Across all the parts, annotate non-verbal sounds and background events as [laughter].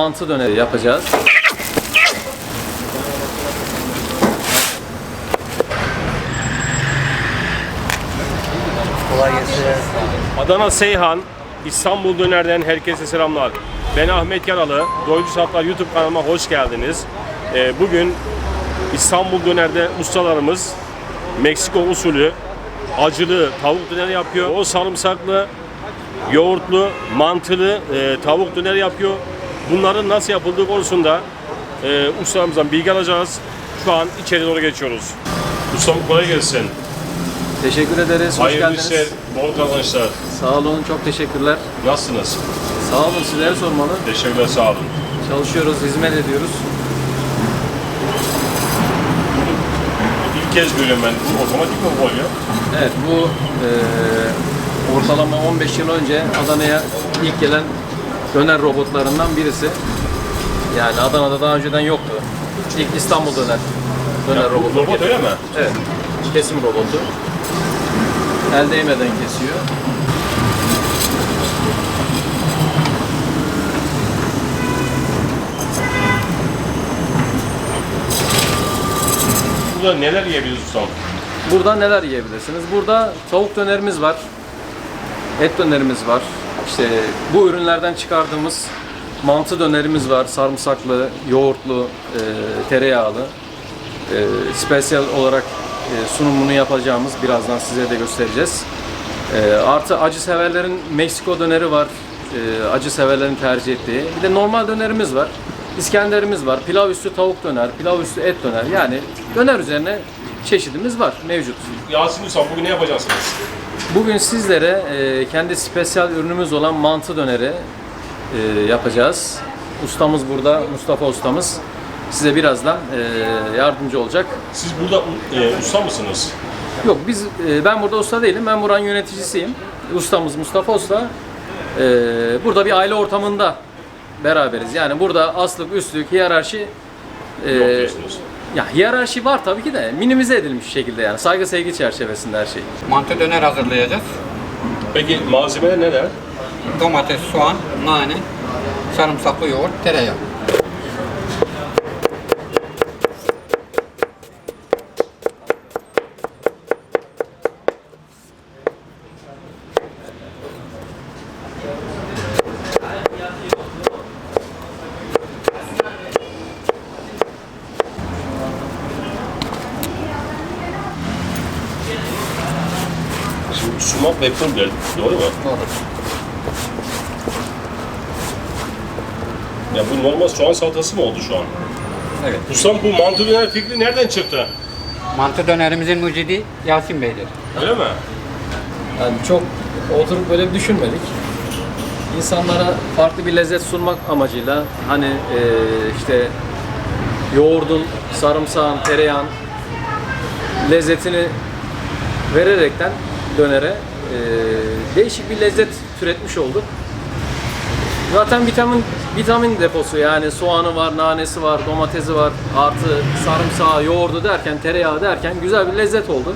mantı döneri yapacağız. Kolay gelsin. Adana Seyhan, İstanbul Döner'den herkese selamlar. Ben Ahmet Yaralı, Doyucu Saplar YouTube kanalıma hoş geldiniz. Ee, bugün İstanbul Döner'de ustalarımız Meksiko usulü acılı tavuk döner yapıyor. O sarımsaklı, yoğurtlu, mantılı e, tavuk döner yapıyor. Bunların nasıl yapıldığı konusunda e, ustalarımızdan bilgi alacağız. Şu an içeri doğru geçiyoruz. Ustam kolay gelsin. Teşekkür ederiz. Hoş Hayırlı geldiniz. işler, bol kazançlar. Sağ olun. Çok teşekkürler. Nasılsınız? Sağ olun. Sizleri sormalı. Teşekkürler, sağ olun. Çalışıyoruz, hizmet ediyoruz. İlk kez görüyorum ben. Bu otomatik mi bu oluyor? Evet bu eee, ortalama 15 yıl önce Adana'ya ilk gelen döner robotlarından birisi. Yani Adana'da daha önceden yoktu. İlk İstanbul döner döner robotu. Robot öyle mi? Evet. Kesim robotu. El değmeden kesiyor. Burada neler yiyebiliriz ustam? Burada neler yiyebilirsiniz? Burada tavuk dönerimiz var. Et dönerimiz var. İşte bu ürünlerden çıkardığımız mantı dönerimiz var. Sarımsaklı, yoğurtlu, e, tereyağlı. E, spesiyel olarak e, sunumunu yapacağımız birazdan size de göstereceğiz. E, artı acı severlerin Meksiko döneri var. E, acı severlerin tercih ettiği. Bir de normal dönerimiz var. İskenderimiz var. Pilav üstü tavuk döner, pilav üstü et döner. Yani döner üzerine çeşidimiz var, mevcut. Yasin ustam bugün ne yapacaksınız? Bugün sizlere e, kendi spesiyal ürünümüz olan mantı döneri e, yapacağız. Ustamız burada, Mustafa ustamız. Size birazdan e, yardımcı olacak. Siz burada e, usta mısınız? Yok biz e, ben burada usta değilim. Ben buranın yöneticisiyim. Ustamız Mustafa Usta. E, burada bir aile ortamında beraberiz. Yani burada aslık, üstlük, hiyerarşi e, Yok diyorsunuz. Ya hiyerarşi var tabii ki de minimize edilmiş şekilde yani saygı sevgi çerçevesinde her şey. Mantı döner hazırlayacağız. Peki malzemeler neler? Domates, soğan, nane, sarımsaklı yoğurt, tereyağı. Sumak ve pul doğru mu? Doğru. Ya bu normal soğan salatası mı oldu şu an? Evet. Ustam bu mantı döner fikri nereden çıktı? Mantı dönerimizin mucidi Yasin Bey'dir. Öyle mi? Yani çok oturup böyle bir düşünmedik. İnsanlara farklı bir lezzet sunmak amacıyla hani eee, işte yoğurdun, sarımsağın, tereyağın lezzetini vererekten dönere değişik bir lezzet türetmiş olduk. Zaten vitamin vitamin deposu yani soğanı var, nanesi var, domatesi var, artı sarımsağı, yoğurdu derken, tereyağı derken güzel bir lezzet oldu.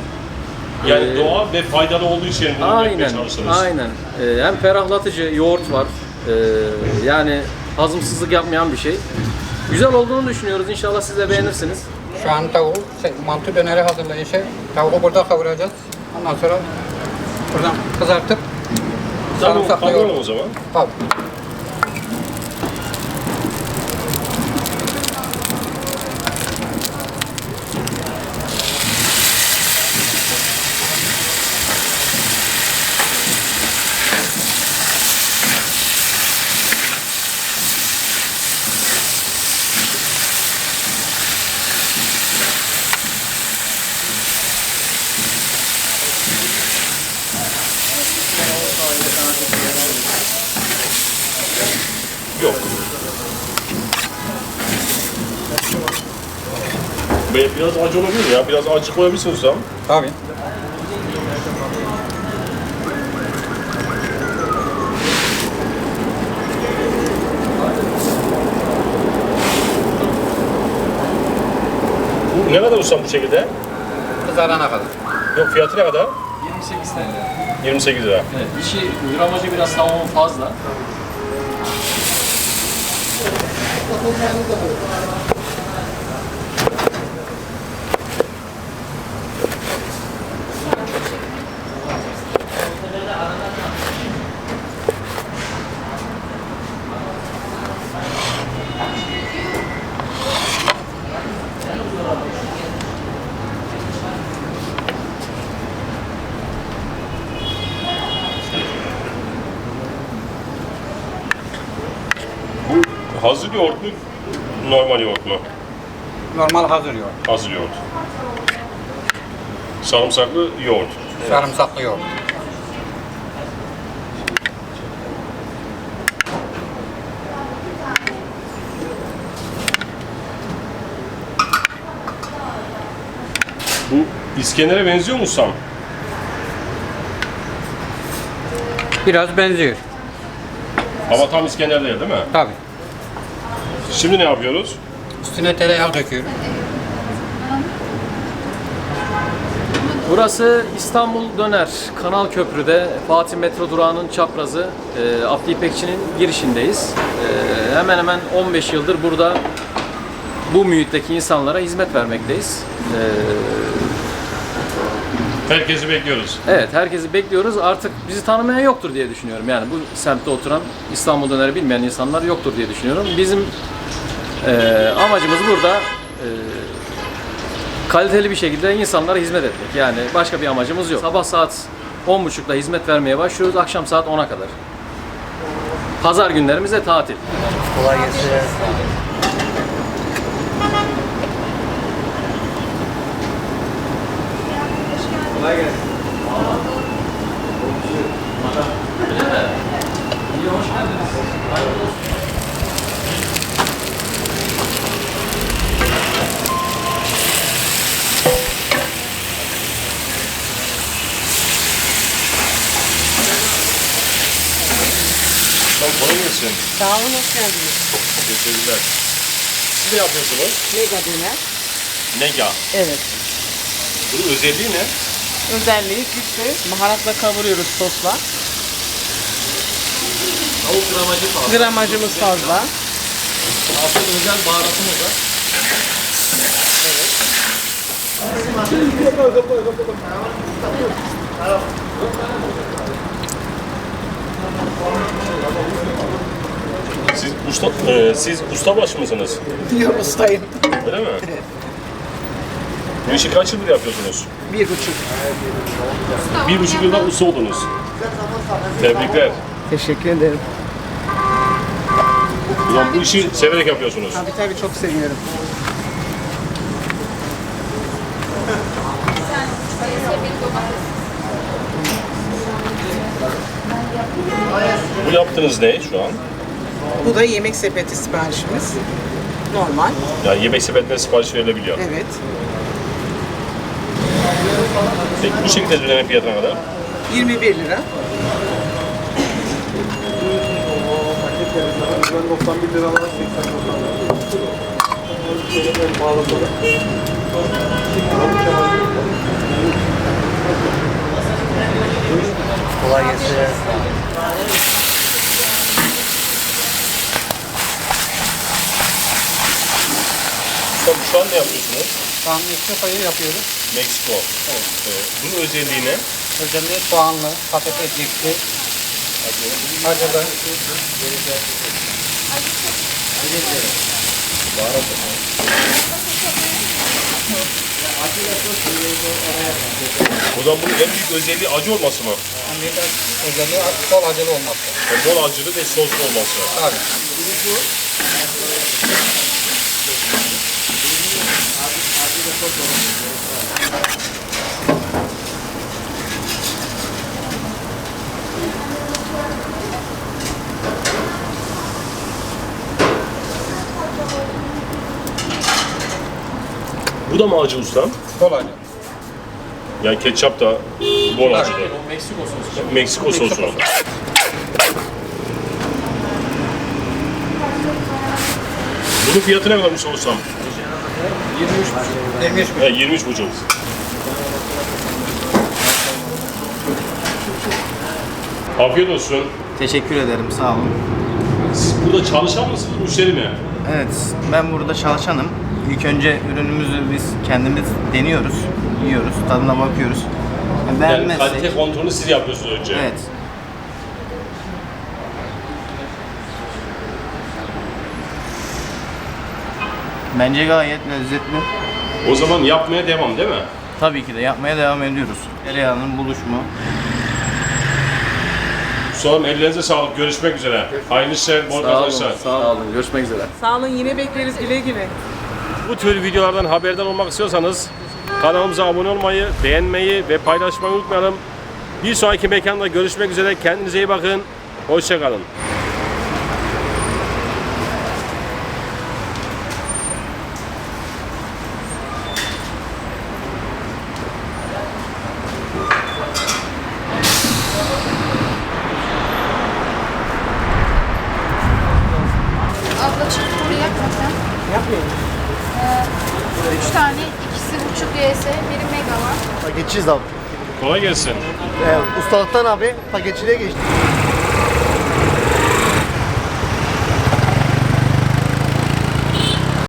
Yani Ee, doğal ve faydalı olduğu için bunu Aynen, aynen. Ee, hem ferahlatıcı yoğurt var. Ee, yani hazımsızlık yapmayan bir şey. Güzel olduğunu düşünüyoruz. İnşallah siz de beğenirsiniz. Şu an tavuğu, şey, mantı döneri hazırlayışı. Tavuğu burada kavuracağız. Ondan sonra buradan kızartıp Tamam, sarımsaklı kavuralım yoğurt. o zaman. Tabii. Be- Biraz acı olabilir ya. Biraz acı koyabilirsin ustam. Tabii. Bu ne kadar ustam bu şekilde? Kızarana kadar. Yok fiyatı ne kadar? 28 TL. 28 lira. Evet, işi gramajı biraz tavuğun fazla. Hazır yoğurt mu? Normal yoğurt mu? Normal hazır yoğurt. Hazır yoğurt. Sarımsaklı yoğurt. Sarımsaklı yoğurt. Bu İskender'e benziyor mu Sam? Biraz benziyor. Ama tam İskender değil değil mi? Tabii. Şimdi ne yapıyoruz? Üstüne tereyağı döküyorum. Burası İstanbul Döner, Kanal Köprü'de Fatih Metro durağının çaprazı, e, Abdi İpekçi'nin girişindeyiz. E, hemen hemen 15 yıldır burada bu mühitteki insanlara hizmet vermekteyiz. E, Herkesi bekliyoruz. evet, herkesi bekliyoruz. Artık bizi tanımayan yoktur diye düşünüyorum. Yani bu semtte oturan İstanbul Döner'i bilmeyen insanlar yoktur diye düşünüyorum. Bizim e, amacımız burada e, kaliteli bir şekilde insanlara hizmet etmek. Yani başka bir amacımız yok. Sabah saat 10.30'da hizmet vermeye başlıyoruz. Akşam saat 10'a kadar. Pazar günlerimiz de tatil. Kolay gelsin. Tam kolay gelsin. Sağ olun, hoş geldiniz. Teşekkürler. Siz ne yapıyorsunuz? Mega döner. Nega. Evet. Bunun özelliği ne? Özelliği güçlü. Baharatla kavuruyoruz sosla. Tavuk gramajı fazla. Gramajımız fazla. Asıl özel baharatımız var. Siz usta, e, siz ustabaşı mısınız? [laughs] Yok ustayım. Öyle mi? Bu işi kaç yıldır yapıyorsunuz? Bir buçuk. Bir buçuk yılda usta oldunuz. Tebrikler. Teşekkür ederim. Ulan bu işi severek yapıyorsunuz. Tabii tabii çok seviyorum. Bu yaptığınız ne şu an? Bu da yemek sepeti siparişimiz. Normal. Yani yemek sepetinden sipariş verilebiliyor. Evet. Peki bu şekilde dönemin fiyatına kadar? 21 lira. Kolay gelsin. Usta şu an ne yapıyorsunuz? Soğanlı Meksika'yı yapıyoruz. Meksiko. Evet. bunun özelliği ne? Özellikle soğanlı, patatesli, acılı. O zaman bunun en büyük özelliği acı olması mı? Yani bir de özelliği bol acılı olması. Yani bol acılı ve soslu olması. Tabii. Bu da mı acı ustam? Bol acı. Yani ketçap da bol acılı. O Meksiko sosu. Meksiko sosu. Bunun fiyatı ne kadarmış olsam? 23 He, 23 buçuk. Afiyet olsun. Teşekkür ederim. Sağ olun. Siz burada çalışan mısınız, müşteri mi? Evet, ben burada çalışanım. İlk önce ürünümüzü biz kendimiz deniyoruz, yiyoruz, tadına bakıyoruz. Yani Yani Beğenmezsek, kalite kontrolünü siz yapıyorsunuz önce. evet. Bence gayet lezzetli. O zaman yapmaya devam değil mi? Tabii ki de yapmaya devam ediyoruz. Tereyağının buluşumu. Ustalarım ellerinize sağlık. Görüşmek üzere. Hayırlı işler, bol Sağ olun, kazançlar. sağ olun. Görüşmek üzere. Sağ olun yine bekleriz güle güle. Bu tür videolardan haberdar olmak istiyorsanız kanalımıza abone olmayı, beğenmeyi ve paylaşmayı unutmayalım. Bir sonraki mekanda görüşmek üzere. Kendinize iyi bakın. Hoşçakalın. Tane, ikisi buçuk YS, biri mega var. Paketçiyiz abi. Kolay gelsin. Ee, ustalıktan abi paketçiliğe geçtik.